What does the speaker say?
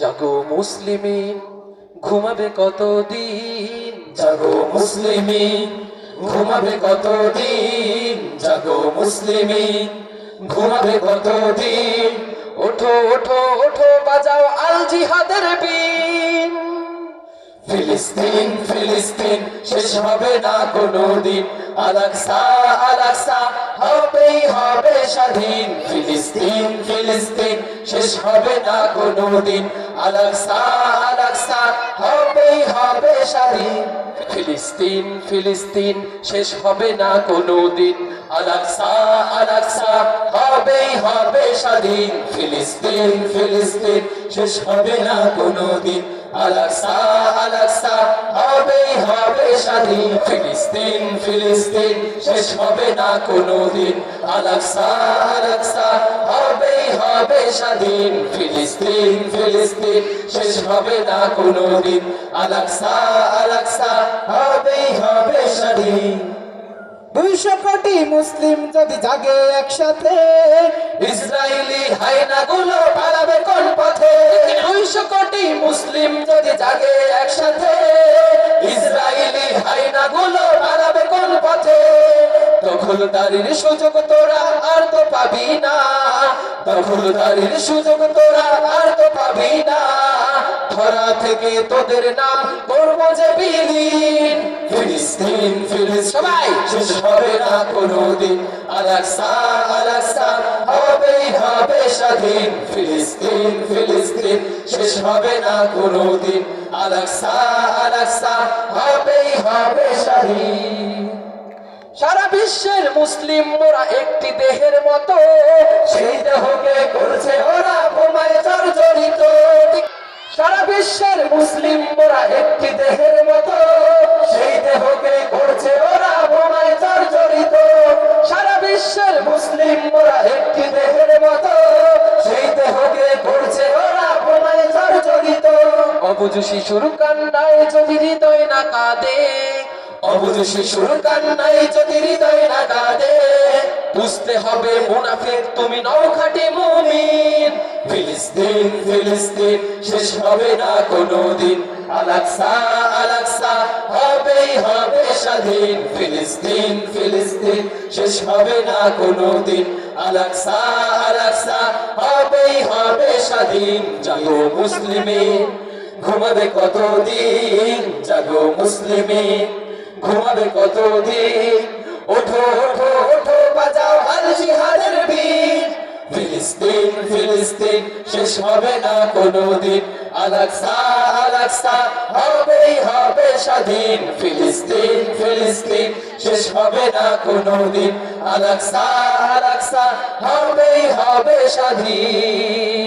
জাগো মুসলিমিন ঘুমাবে কতদিন? জাগো মুসলিমিন ঘুমাবে কতদিন? জাগো মুসলিমিন ঘুমাবে কতদিন? ওঠো ওঠো ওঠো, বাজাও আল জিহাদের বিন। ফিলিস্তিন ফিলিস্তিন, শেষ হবে না কোনো দিন। আলাক্সা আলাক্সা হবে স্বাধীন ফিলিস্তিন ফিলিস্তিন, শেষ হবে না কোনো দিন আলাক্সা আলাক্সা, হবেই হবে স্বাধীন। ফিলিস্তিন ফিলিস্তিন, শেষ হবে না কোনো দিন আলাক্সা আলাক্সা, হবেই হবে স্বাধীন। ফিলিস্তিন ফিলিস্তিন, শেষ হবে না কোনো দিন আলাক্সা আলাক্সা স্বাধীন ফিলিস্তিন ফিলিস্তিন শেষ হবে না কোনো দিন আলাক্সা আলাক্সা হবেই হবে স্বাধীন। ফিলিস্তিন ফিলিস্তিন শেষ হবে না কোনো দিন আলাক্সা আলাক্সা হবেই হবে স্বাধীন। মুসলিম যদি জাগে একসাথে ইসরায়েলি হাইনা গুলো পালাবে কোন পথে? দুইশো কোটি মুসলিম যদি জাগে দখলদারির সুযোগ তোরা আর তো পাবি না। দখলদারির সুযোগ তোরা আর তো পাবি না। ধরা থেকে তোদের নাম করব যে বিলীন। ফিলিস্তিন ফিলিস সবাই শেষ হবে না কোনোদিন। আলাক্সা আলাক্সা, হবেই হবে স্বাধীন। ফিলিস্তিন ফিলিস্তিন, শেষ হবে না কোনোদিন। আলাক্সা আলাক্সা, হবেই হবে স্বাধীন। সারা বিশ্বের মুসলিম মোরা একটি দেহের মতো। সেই দেহকে করছে ওরা বোমায় জর্জরিত। সারা বিশ্বের মুসলিম মোরা একটি দেহের মতো। সেই দেহকে করছে ওরা বোমায় জর্জরিত। সারা বিশ্বের মুসলিম মোরা একটি দেহের মতো। সেই দেহকে করছে ওরা বোমায় জর্জরিত। অবুঝ শিশুর কান্নায় যদি হৃদয় না কাঁদে। অবুঝ শিশুর যদি হৃদয় বুঝতে হবে মুনাফিক তুমি নও মুমিন। ফিলিস্তিন ফিলিস্তিন, শেষ হবে না কোনোদিন। আলাক্সা আলাক্সা, হবেই হবে স্বাধীন। ফিলিস্তিন ফিলিস্তিন, শেষ হবে না কোনোদিন। আলাক্সা আলাক্সা, হবেই হবে স্বাধীন। জাগো মুসলিমিন ঘুমাবে কতদিন? জাগো মুসলিমিন ঘুমাবে কতদিন? ওঠো ওঠো ওঠো, বাজাও আল জিহাদের বীর ফিলিস্তিন ফিলিস্তিন, শেষ হবে না কোনোদিন। আলাক্সা আলাক্সা, হবেই হবে স্বাধীন। ফিলিস্তিন ফিলিস্তিন, শেষ হবে না কোনোদিন। আলাক্সা আলাক্সা, হবেই হবে স্বাধীন।